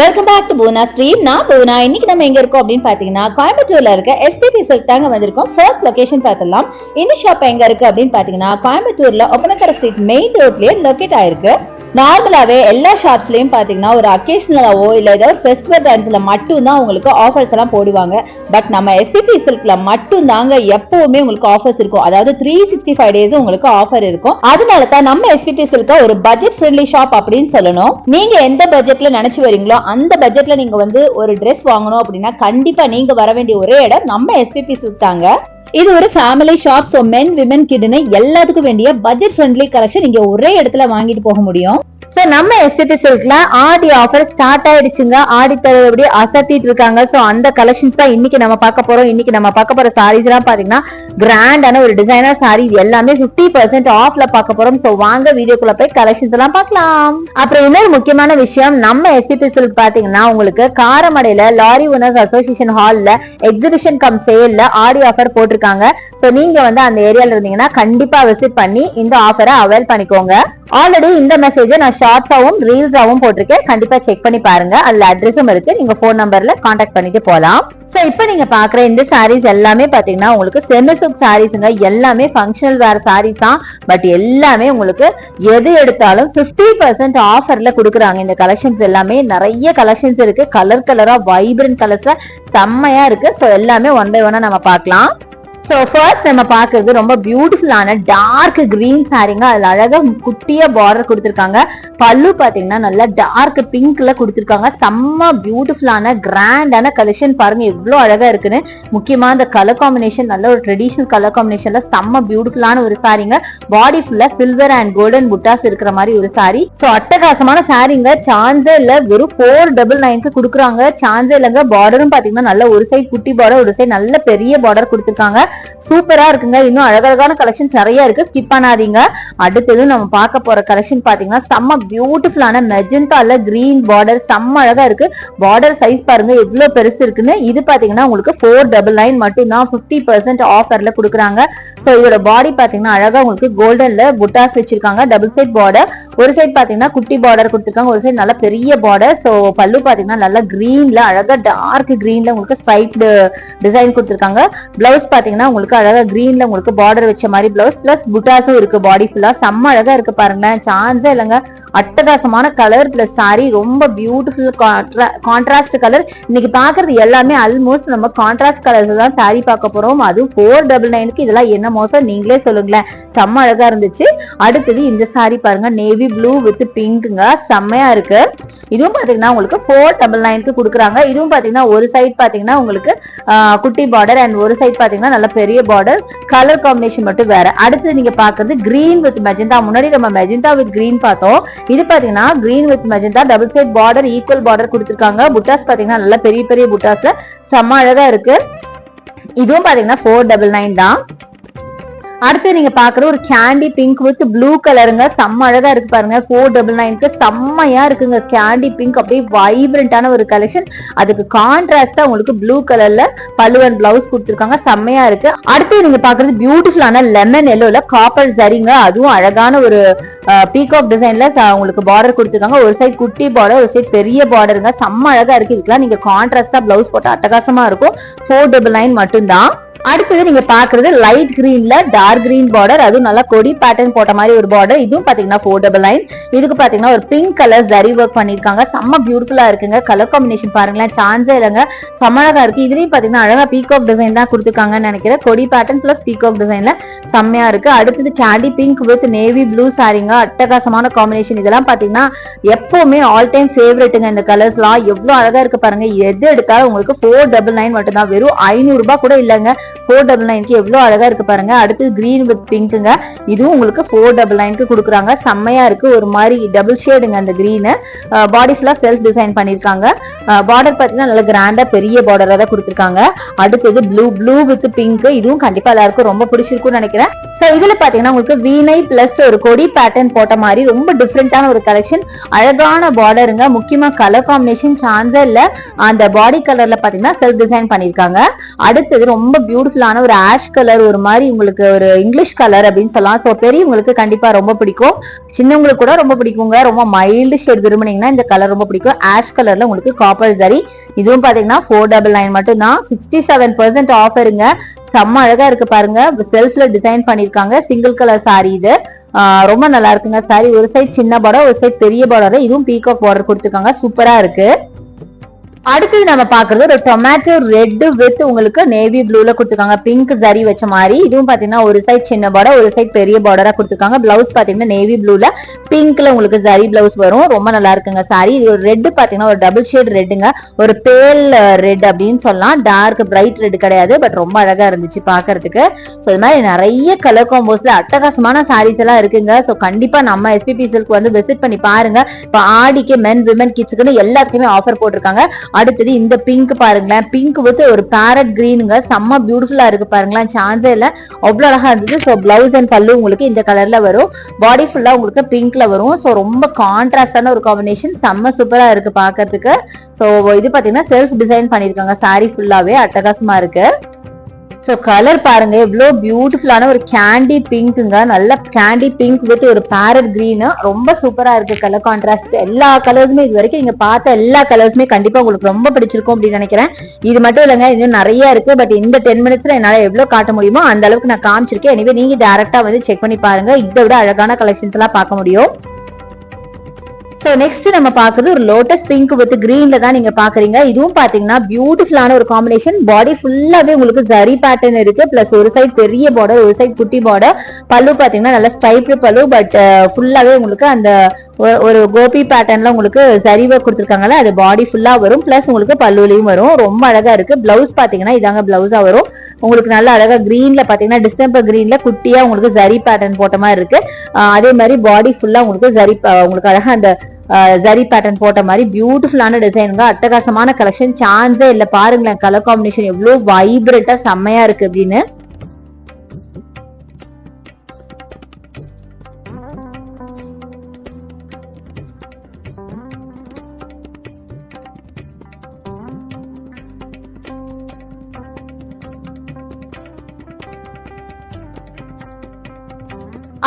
Welcome back to Poona stream நான் பூனா இன்னைக்கு நம்ம எங்க இருக்கோம் அப்படின்னு பாத்தீங்கன்னா கோயம்புத்தூர்ல இருக்க எஸ்பிபி சில்க் தாங்க வந்திருக்கோம். ஃபர்ஸ்ட் லொகேஷன் பார்த்தலாம் இந்த ஷாப் எங்க இருக்கு அப்படின்னு பாத்தீங்கன்னா கோயம்புத்தூர்ல ஒப்பனக்கர ஸ்ட்ரீட் மெயின் ரோட்லயே லொகேட் ஆயிருக்கு. நார்மலாகவே எல்லா ஷாப்ஸ்லையும் பார்த்தீங்கன்னா ஒரு அக்கேஷனலாவோ இல்லை ஏதாவது ஃபெஸ்டிவல் டைம்ஸில் மட்டும்தான் உங்களுக்கு ஆஃபர்ஸ் எல்லாம் போடுவாங்க. பட் நம்ம எஸ்பிபி சில்கில் மட்டும் தாங்க எப்பவுமே உங்களுக்கு ஆஃபர்ஸ் இருக்கும். அதாவது த்ரீ சிக்ஸ்டி ஃபைவ் டேஸும் உங்களுக்கு ஆஃபர் இருக்கும். அதனால தான் நம்ம எஸ்பிபி சில்க ஒரு பட்ஜெட் ஃப்ரெண்ட்லி ஷாப் அப்படின்னு சொல்லணும். நீங்க எந்த பட்ஜெட்ல நினைச்சு வரீங்களோ அந்த பட்ஜெட்ல நீங்க வந்து ஒரு ட்ரெஸ் வாங்கணும் அப்படின்னா கண்டிப்பா நீங்க வர வேண்டிய ஒரே இடம் நம்ம எஸ்பிபி சில்க் தாங்க. இது ஒரு family shop so men women கிட்னு எல்லாத்துக்கும் வேண்டிய பட்ஜெட் ஃப்ரெண்ட்லி கலெக்ஷன் நீங்க ஒரே இடத்துல வாங்கிட்டு போக முடியும். ஸோ நம்ம எஸ்பிபி சில்க்ல ஆடி ஆஃபர் ஸ்டார்ட் ஆயிடுச்சுங்க. ஆடி தள்ளுபடி அசத்திட்டு இருக்காங்க. ஸோ அந்த கலெக்ஷன்ஸ் தான் இன்னைக்கு நம்ம பார்க்க போறோம். இன்னைக்கு நம்ம பார்க்க போற சாரீஸ் எல்லாம் பாத்தீங்கன்னா கிராண்டான ஒரு டிசைனர் சாரி எல்லாமே 50% பர்சன்ட் ஆஃப்ல பார்க்க போறோம். ஸோ வாங்க வீடியோக்குள்ள போய் கலெக்ஷன்ஸ் எல்லாம் பார்க்கலாம். அப்புறம் இன்னொரு முக்கியமான விஷயம் நம்ம எஸ்பிபி சில்க் பாத்தீங்கன்னா உங்களுக்கு காரமடையில லாரி ஓனர்ஸ் அசோசியேஷன் ஹால்ல எக்ஸிபிஷன் கம் சேல்ல ஆடி ஆஃபர் போட்டிருக்காங்க. ஸோ நீங்க வந்து அந்த ஏரியால இருந்தீங்கன்னா கண்டிப்பா விசிட் பண்ணி இந்த ஆஃபரை அவைல் பண்ணிக்கோங்க. ஆல்ரெடி இந்த மெசேஜை நான் ஷார்ட்ஸாவும் ரீல்ஸாவும் போட்டிருக்கேன். கண்டிப்பா செக் பண்ணி பாருங்க. அதுல அட்ரஸும் இருக்கு. நீங்க போன் நம்பர்ல காண்டாக்ட் பண்ணிட்டு போலாம். ஸோ இப்போ நீங்க பாக்குற இந்த சாரீஸ் எல்லாமே பாத்தீங்கன்னா உங்களுக்கு செமி சில்க் எல்லாமே ஃபங்க்ஷனல் வேற சாரீஸ் தான். பட் எல்லாமே உங்களுக்கு எது எடுத்தாலும் 50% பர்சன்ட் ஆஃபர்ல கொடுக்குறாங்க. இந்த கலெக்ஷன்ஸ் எல்லாமே நிறைய கலெக்ஷன்ஸ் இருக்கு. கலர் கலரா வைப்ரண்ட் கலர்ஸ்ல செம்மையா இருக்கு. ஸோ எல்லாமே ஒன் பை ஒன்னா நம்ம பார்க்கலாம் ஸோ ஃபர்ஸ்ட் நம்ம பார்க்கறது ரொம்ப பியூட்டிஃபுல்லான டார்க் கிரீன் சாரீங்க அதில் அழகாக குட்டியாக பார்டர் கொடுத்துருக்காங்க. பல்லு பார்த்தீங்கன்னா நல்லா டார்க் பிங்க்ல கொடுத்துருக்காங்க. செம்ம பியூட்டிஃபுல்லான கிராண்டான கலெக்ஷன் பாருங்க. எவ்வளோ அழகாக இருக்குன்னு. முக்கியமாக அந்த கலர் காம்பினேஷன் நல்ல ஒரு ட்ரெடிஷ்னல் கலர் காம்பினேஷனில் செம்ம பியூட்டிஃபுல்லான ஒரு சாரீங்க பாடி ஃபுல்லாக சில்வர் அண்ட் கோல்டன் புட்டாஸ் இருக்கிற மாதிரி ஒரு சாரி ஸோ அட்டகாசமான சாரீங்க சான்ஸே இல்லை வெறும் ஃபோர் டபுள் நைன்க்கு கொடுக்குறாங்க. சான்ஸே இல்லைங்க பார்டரும் பார்த்தீங்கன்னா நல்ல ஒரு சைடு குட்டி பார்டர் ஒரு சைடு நல்ல பெரிய பார்டர் கொடுத்துருக்காங்க. சூப்பரா இருக்குங்க. இன்னும் அழகழகான கலெக்ஷன்ஸ் நிறைய இருக்கு. ஸ்கிப் பண்ணாதீங்க. அடுத்தது நம்ம பார்க்க போற கலெக்ஷன் பாத்தீங்கன்னா செம்ம பியூட்டிஃபுல்லான மெஜந்தால கிரீன் பார்டர் செம்ம அழகா இருக்கு. பார்டர் சைஸ் பாருங்க எவ்வளவு பெருசு இருக்குன்னு. இது பாத்தீங்கன்னா உங்களுக்கு ஃபோர் டபுள் நைன் மட்டும் தான் பிப்டி பர்சன்ட் ஆஃபர்ல கொடுக்குறாங்க. சோ இதோட பாடி பாத்தீங்கன்னா அழகா உங்களுக்கு கோல்டன்ல புட்டாஸ் வச்சிருக்காங்க. டபுள் சைட் பார்டர் ஒரு சைடு பாத்தீங்கன்னா குட்டி பார்டர் கொடுத்துருக்காங்க ஒரு சைடு நல்ல பெரிய பார்டர் சோ பல்லு பாத்தீங்கன்னா நல்லா கிரீன்ல அழகா டார்க் கிரீன்ல உங்களுக்கு ஸ்ட்ரைப்டு டிசைன் கொடுத்துருக்காங்க. பிளவுஸ் பாத்தீங்கன்னா உங்களுக்கு அழகா கிரீன்ல உங்களுக்கு பார்டர் வச்ச மாதிரி பிளவுஸ் பிளஸ் புட்டாஸும் இருக்கு பாடி ஃபுல்லா செம்ம அழகா இருக்கு பாருங்களேன். சான்ஸே இல்லைங்க. அட்டகாசமான கலர் பிளஸ் சாரி ரொம்ப பியூட்டிஃபுல் கான்ட்ராஸ்ட் கலர் இன்னைக்கு பாக்குறது எல்லாமே ஆல்மோஸ்ட் நம்ம கான்ட்ராஸ்ட் கலர்ஸ் தான் சாரி பார்க்க போறோம். அதுவும் ஃபோர் டபுள் நைனுக்கு இதெல்லாம் என்ன மோசம்? நீங்களே சொல்லுங்களேன். செம்ம அழகா இருந்துச்சு. அடுத்தது இந்த சாரி பாருங்க நேவி ப்ளூ வித் பிங்க்குங்க செம்மையா இருக்கு. இதுவும் பாத்தீங்கன்னா உங்களுக்கு ஃபோர் டபுள் நைனுக்கு கொடுக்குறாங்க. இதுவும் பாத்தீங்கன்னா ஒரு சைட் பாத்தீங்கன்னா உங்களுக்கு குட்டி பார்டர் அண்ட் ஒரு சைட் பாத்தீங்கன்னா நல்ல பெரிய பார்டர் கலர் காம்பினேஷன் மட்டும் வேற. அடுத்து நீங்க பாக்குறது கிரீன் வித் மெஜந்தா முன்னாடி நம்ம மெஜந்தா வித் கிரீன் பார்த்தோம். இது பாத்தீங்கன்னா green with magenta double side border equal border கொடுத்துருக்காங்க. புட்டாஸ் பாத்தீங்கன்னா நல்ல பெரிய பெரிய புட்டாஸ்ல செம்ம அழகா இருக்கு. இதுவும் பாத்தீங்கன்னா ஃபோர் டபுள் நைன் தான். அடுத்து நீங்க பாக்குற ஒரு கேண்டி பிங்க் வித் ப்ளூ கலருங்க செம்ம அழகா இருக்கு பாருங்க. ஃபோர் டபுள் நைனுக்கு செம்மையா இருக்குங்க. கேண்டி பிங்க் அப்படியே வைப்ரண்டான ஒரு கலெக்ஷன் அதுக்கு கான்ட்ராஸ்டா உங்களுக்கு ப்ளூ கலர்ல பல்லுவன் பிளவுஸ் கொடுத்துருக்காங்க. செம்மையா இருக்கு. அடுத்து நீங்க பாக்குறது பியூட்டிஃபுல்லான லெமன் எல்லோல காப்பர் சரிங்க. அதுவும் அழகான ஒரு பீகாக் டிசைன்ல உங்களுக்கு பார்டர் கொடுத்துருக்காங்க. ஒரு சைடு குட்டி பார்டர் ஒரு சைடு பெரிய பார்டருங்க செம்ம அழகா இருக்கு. இதுக்கெல்லாம் நீங்க கான்ட்ராஸ்டா பிளவுஸ் போட்டா அட்டகாசமா இருக்கும். ஃபோர் டபுள் நைன் மட்டும்தான். அடுத்தது நீங்க பாக்குறது லைட் கிரீன்ல டார்க் கிரீன் பார்டர் அதுவும் நல்லா கொடி பேட்டர்ன் போட்ட மாதிரி ஒரு பார்டர் இதுவும் பாத்தீங்கன்னா ஃபோர் டபுள் நைன் இதுக்கு பாத்தீங்கன்னா ஒரு பிங்க் கலர் ஜரி ஒர்க் பண்ணிருக்காங்க செம்ம பியூட்டிஃபுல்லா இருக்குங்க. கலர் காம்பினேஷன் பாருங்களேன். சான்ஸே இல்லைங்க. சமழகா இருக்கு. இதுலயும் பாத்தீங்கன்னா அழகா பீகாக் டிசைன் தான் கொடுத்துருக்காங்கன்னு நினைக்கிறேன். கொடி பேட்டர்ன் பிளஸ் பீகாக் டிசைன்ல செம்மையா இருக்கு. அடுத்தது candy pink with navy blue சாரிங்க அட்டகாசமான காம்பினேஷன் இதெல்லாம் பாத்தீங்கன்னா எப்பவுமே ஆல் டைம் ஃபேவரட்டுங்க இந்த கலர்ஸ்லாம் எவ்வளவு அழகா இருக்கு பாருங்க. எது எடுத்தாலும் உங்களுக்கு ஃபோர் டபுள் நைன் மட்டும் தான் வெறும் ஐநூறு ரூபாய் கூட இல்லைங்க. ஃபோர் டபுள் நைன்க்கு எவ்வளவு அழகா இருக்கு பாருங்க. அடுத்து கிரீன் வித் பிங்க்குங்க இதுவும் உங்களுக்கு ஃபோர் டபுள் நைன்க்கு கொடுக்குறாங்க. செம்மையா இருக்கு. ஒரு மாதிரி டபுள் ஷேடுங்க அந்த கிரீனு பாடி ஃபுல்லா செல்ஃப் டிசைன் பண்ணிருக்காங்க பார்டர் பாத்தீங்கன்னா நல்ல கிராண்டா பெரிய பார்டரா தான் கொடுத்துருக்காங்க. அடுத்தது ப்ளூ ப்ளூ வித் பிங்க் இதுவும் கண்டிப்பா எல்லாருக்கும் ரொம்ப பிடிச்சிருக்கும்னு நினைக்கிறேன். ஸோ இதுல பாத்தீங்கன்னா உங்களுக்கு வீணை பிளஸ் ஒரு கொடி பேட்டர்ன் போட்ட மாதிரி ரொம்ப டிஃப்ரெண்டான ஒரு கலெக்ஷன் அழகான பார்டருங்க முக்கியமா கலர் காம்பினேஷன் சான்ஸே இல்ல. அந்த பாடி கலர்ல பாத்தீங்கன்னா செல்ஃப் டிசைன் பண்ணிருக்காங்க அடுத்தது ரொம்ப பியூட்டி பியூட்டிஃபுல்லான ஒரு ஆஷ் கலர் ஒரு மாதிரி உங்களுக்கு ஒரு இங்கிலீஷ் கலர் அப்படின்னு சொல்லலாம். ஸோ பெரியவங்களுக்கு கண்டிப்பா ரொம்ப பிடிக்கும். சின்னவங்களுக்கு கூட ரொம்ப பிடிக்குங்க. ரொம்ப மைல்டு ஷேட் விரும்புனீங்கன்னா இந்த கலர் ரொம்ப பிடிக்கும். ஆஷ் கலர்ல உங்களுக்கு காப்பர் சரி இதுவும் பாத்தீங்கன்னா ஃபோர் டபுள் நைன் மட்டும் தான் சிக்ஸ்டி செவன் பர்சன்ட் ஆஃபருங்க செம்ம அழகா இருக்கு பாருங்க. செல்ஃப்ல டிசைன் பண்ணிருக்காங்க. சிங்கிள் கலர் சாரி இது. ரொம்ப நல்லா இருக்குங்க சாரி ஒரு சைடு சின்ன பார்டர் ஒரு சைட் பெரிய பார்டர் இதுவும் பீகாக் பார்டர் கொடுத்துருக்காங்க. சூப்பரா இருக்கு. அடுத்தது நம்ம பாக்குறது ஒரு டொமேட்டோ ரெட் வித் உங்களுக்கு நேவி ப்ளூல கொடுத்துருக்காங்க. பிங்க் ஜரி வச்ச மாதிரி. இதுவும் பாத்தீங்கன்னா ஒரு சைட் சின்ன பார்டர் ஒரு சைட் பெரிய பார்டரா கொடுத்துருக்காங்க. பிளவுஸ் பாத்தீங்கன்னா நேவி ப்ளூல பிங்க்ல உங்களுக்கு ஜரி பிளவுஸ் வரும். ரொம்ப நல்லா இருக்குங்க சாரி இது ஒரு ரெட் பாத்தீங்கன்னா ஒரு டபுள் ஷேட் ரெட்டுங்க ஒரு பேல் ரெட் அப்படின்னு சொல்லலாம். டார்க் பிரைட் ரெட் கிடையாது. பட் ரொம்ப அழகா இருந்துச்சு பாக்குறதுக்கு ஸோ இது மாதிரி நிறைய கலர் காம்போஸ்ல அட்டகாசமான சாரீஸ் எல்லாம் இருக்குங்க. ஸோ கண்டிப்பா நம்ம எஸ்பிபி சில்க் வந்து விசிட் பண்ணி பாருங்க. இப்போ ஆடிக்கு மென் விமன் கிட்ஸுக்குன்னு எல்லாத்துக்குமே ஆஃபர் போட்டிருக்காங்க. அடுத்தது இந்த பிங்க் பாருங்களேன். பிங்க் வந்து ஒரு பேரட் கிரீனுங்க செம்ம பியூட்டிஃபுல்லா இருக்கு பாருங்களேன். சான்ஸே இல்ல. அவ்வளவு அழகா இருந்துச்சு ஸோ பிளவுஸ் அண்ட் பல்லு உங்களுக்கு இந்த கலர்ல வரும். பாடி ஃபுல்லா உங்களுக்கு பிங்க்ல வரும். ஸோ ரொம்ப கான்ட்ராஸ்டான ஒரு காம்பினேஷன் செம்ம சூப்பரா இருக்கு பாக்குறதுக்கு. ஸோ இது பாத்தீங்கன்னா செல்ஃப் டிசைன் பண்ணிருக்காங்க. சாரி ஃபுல்லாவே அட்டகாசமா இருக்கு. ஸோ கலர் பாருங்க எவ்வளோ பியூட்டிஃபுல்லான ஒரு கேண்டி பிங்க்குங்க நல்ல கேண்டி பிங்க் வித் ஒரு பேரட் கிரீனு ரொம்ப சூப்பரா இருக்கு கலர் கான்ட்ராஸ்ட் எல்லா கலர்ஸுமே இது வரைக்கும் நீங்க பார்த்த எல்லா கலர்ஸுமே கண்டிப்பா உங்களுக்கு ரொம்ப பிடிச்சிருக்கும் அப்படின்னு நினைக்கிறேன். இது மட்டும் இல்லைங்க இன்னும் நிறைய இருக்கு. பட் இந்த டென் மினிட்ஸ்ல என்னால எவ்வளவு காட்ட முடியுமோ அந்த அளவுக்கு நான் காமிச்சிருக்கேன். எனவே நீங்க டேரக்டா வந்து செக் பண்ணி பாருங்க. இதை விட அழகான கலெக்ஷன்ஸ் எல்லாம் பார்க்க முடியும். ஸோ நெக்ஸ்ட் நம்ம பார்க்குறது ஒரு லோட்டஸ் பிங்க் வித் கிரீன்ல தான் நீங்க பாக்குறீங்க இதுவும் பாத்தீங்கன்னா பியூட்டிஃபுல்லான ஒரு காம்பினேஷன் பாடி ஃபுல்லாவே உங்களுக்கு ஜரி பேட்டர்ன் இருக்கு. பிளஸ் ஒரு சைடு பெரிய பார்டர் ஒரு சைடு குட்டி பார்டர் பல்லு பாத்தீங்கன்னா நல்லா ஸ்டைப்டு பல்லு பட் ஃபுல்லாவே உங்களுக்கு அந்த ஒரு கோபி பேட்டர்ன்ல உங்களுக்கு சரிவை கொடுத்துருக்காங்கல்ல அது பாடி ஃபுல்லா வரும். பிளஸ் உங்களுக்கு பல்லுலையும் வரும். ரொம்ப அழகா இருக்கு. பிளவுஸ் பாத்தீங்கன்னா இதாங்க பிளவுஸா வரும். உங்களுக்கு நல்ல அழகா கிரீன்ல பாத்தீங்கன்னா டிசம்பர் கிரீன்ல குட்டியா உங்களுக்கு ஜரி பேட்டர்ன் போட்ட மாதிரி இருக்கு. அதே மாதிரி பாடி ஃபுல்லா உங்களுக்கு ஜரி உங்களுக்கு அழகா அந்த ஜரி பேட்டர்ன் போட்ட மாதிரி பியூட்டிஃபுல்லான டிசைனுங்க அட்டகாசமான கலெக்ஷன் சான்ஸே இல்லை. பாருங்களேன் கலர் காம்பினேஷன் எவ்வளவு வைப்ரண்டா செம்மையா இருக்கு அப்படின்னு.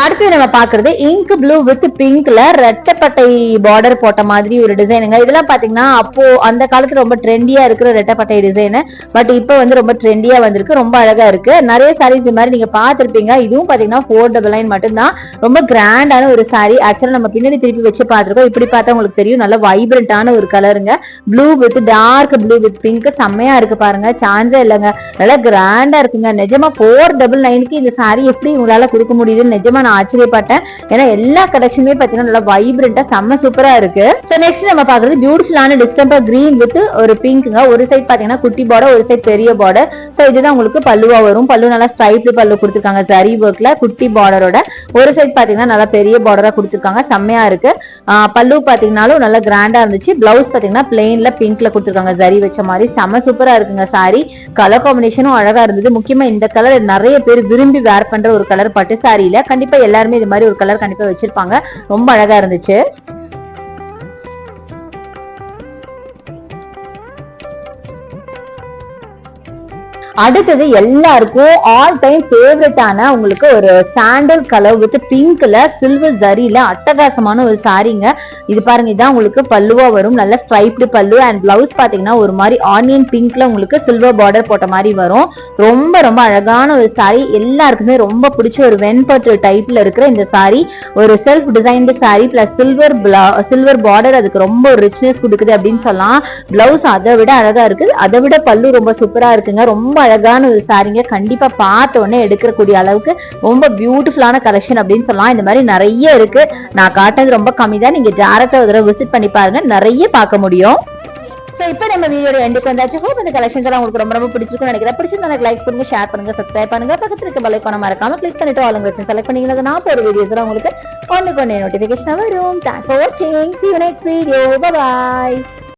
அடுத்து நம்ம பாக்குறது இங்க் ப்ளூ வித் பிங்க்ல ரெட்டப்பட்டை பார்டர் போட்ட மாதிரி ஒரு டிசைனுங்க இதெல்லாம் பாத்தீங்கன்னா அப்போ அந்த காலத்துல ரொம்ப ட்ரெண்டியா இருக்கிற ரெட்டப்பட்டை டிசைனு பட் இப்போ வந்து ரொம்ப ட்ரெண்டியா வந்திருக்கு ரொம்ப அழகா இருக்கு. நிறைய சாரீஸ் இது மாதிரி நீங்க பாத்திருப்பீங்க இதுவும் பாத்தீங்கன்னா ஃபோர் டபுள் நைன் மட்டும்தான். ரொம்ப கிராண்டான ஒரு சாரி ஆக்சுவலா நம்ம பின்னாடி திருப்பி வச்சு பார்த்திருக்கோம். இப்படி பார்த்தா உங்களுக்கு தெரியும் நல்ல வைப்ரண்டான ஒரு கலருங்க blue with dark blue with pink செம்மையா இருக்கு பாருங்க. சான்ஸே இல்லைங்க. நல்லா கிராண்டா இருக்குங்க. நிஜமா ஃபோர் டபுள் நைனுக்கு இந்த சாரி எப்படி உங்களால கொடுக்க முடியுதுன்னு நிஜமா நான் ஆச்சரியப்பட்டேன். ஏன்னா எல்லா கலெக்ஷனுமே பாத்தீங்கன்னா நல்லா வைப்ரண்டா செம்ம சூப்பரா இருக்கு. ஸோ நெக்ஸ்ட் நம்ம பாக்குறது பியூட்டிஃபுல்லான டிஸ்டம்பர் கிரீன் வித் ஒரு பிங்க்ங்க ஒரு சைடு பாத்தீங்கன்னா குட்டி பார்டர் ஒரு சைட் பெரிய பார்டர் சோ இதுதான் உங்களுக்கு பல்லுவா வரும். பல்லு நல்லா ஸ்ட்ரைப்டு பல்லு கொடுத்துருக்காங்க. ஜரி ஒர்க்ல குட்டி பார்டரோட ஒரு சைட் பாத்தீங்கன்னா நல்லா பெரிய பார்டரா கொடுத்துருக்காங்க. செம்மையா இருக்கு. பல்லு பாத்தீங்கன்னாலும் நல்லா கிராண்டா இருந்துச்சு. பிளவுஸ் பாத்தீங்கன்னா பிளெயின்ல பிங்க்ல கொடுத்துருக்காங்க. ஜரி வச்ச மாதிரி. செம்ம சூப்பரா இருக்குங்க சாரி கலர் காம்பினேஷனும் அழகா இருந்தது. முக்கியமா இந்த கலர் நிறைய பேர் விரும்பி வேர் பண்ற ஒரு கலர் பட்டு சாரியில கண்டிப்பா எல்லாருமே இது மாதிரி ஒரு கலர் கண்டிப்பா வச்சிருப்பாங்க. ரொம்ப அழகா இருந்துச்சு. அடுத்தது எல்லாருக்கும் ஆல் டைம் ஃபேவரட்டான உங்களுக்கு ஒரு சாண்டல் கலர் வித் பிங்க்ல சில்வர் ஜரியில அட்டகாசமான ஒரு சாரீங்க இது பாருங்க இதான் உங்களுக்கு பல்லுவா வரும். நல்ல ஸ்ட்ரைப்டு பல்லு அண்ட் பிளவுஸ் பாத்தீங்கன்னா ஒரு மாதிரி ஆனியன் பிங்க்ல உங்களுக்கு சில்வர் பார்டர் போட்ட மாதிரி வரும். ரொம்ப ரொம்ப அழகான ஒரு சாரி எல்லாருக்குமே ரொம்ப பிடிச்ச ஒரு வெண்பட்டு டைப்ல இருக்கிற இந்த சாரி ஒரு self designed sari plus silver silver border அதுக்கு ரொம்ப ரிச்னஸ் கொடுக்குது அப்படின்னு சொல்லலாம். பிளவுஸ் அதை விட அழகா இருக்கு அதை விட பல்லு ரொம்ப சூப்பரா இருக்குங்க. ரொம்ப அழகான ஒரு சாரீங்க கண்டிப்பா பார்த்த உடனே எடுக்கக்கூடிய அளவுக்கு ரொம்ப பியூட்டிஃபுல்லான கலெக்ஷன் அப்படின்னு சொல்லலாம். இந்த மாதிரி நிறைய இருக்கு. நான் காட்டுறது ரொம்ப கம்மி தான். நீங்க டேரக்டா ஒரு தடவை விசிட் பண்ணி பாருங்க. நிறைய பார்க்க முடியும். ஸோ இப்போ நம்ம வீடியோட எண்டுக்கு வந்தாச்சு. ஹோப் இந்த கலெக்ஷன்ஸ் எல்லாம் உங்களுக்கு ரொம்ப ரொம்ப பிடிச்சிருக்கும் நினைக்கிறேன். பிடிச்சிருந்தா எனக்கு லைக் பண்ணுங்க ஷேர் பண்ணுங்க சப்ஸ்கிரைப் பண்ணுங்க. பக்கத்தில் இருக்க பெல் மறக்காம கிளிக் பண்ணிட்டு ஆளுங்க வச்சு செலக்ட் பண்ணீங்கன்னா நான் போகிற வீடியோஸ் உங்களுக்கு ஒன்று கொண்டு நோட்டிஃபிகேஷன் வரும். தேங்க்ஸ் ஃபார் வாட்சிங் see you next video bye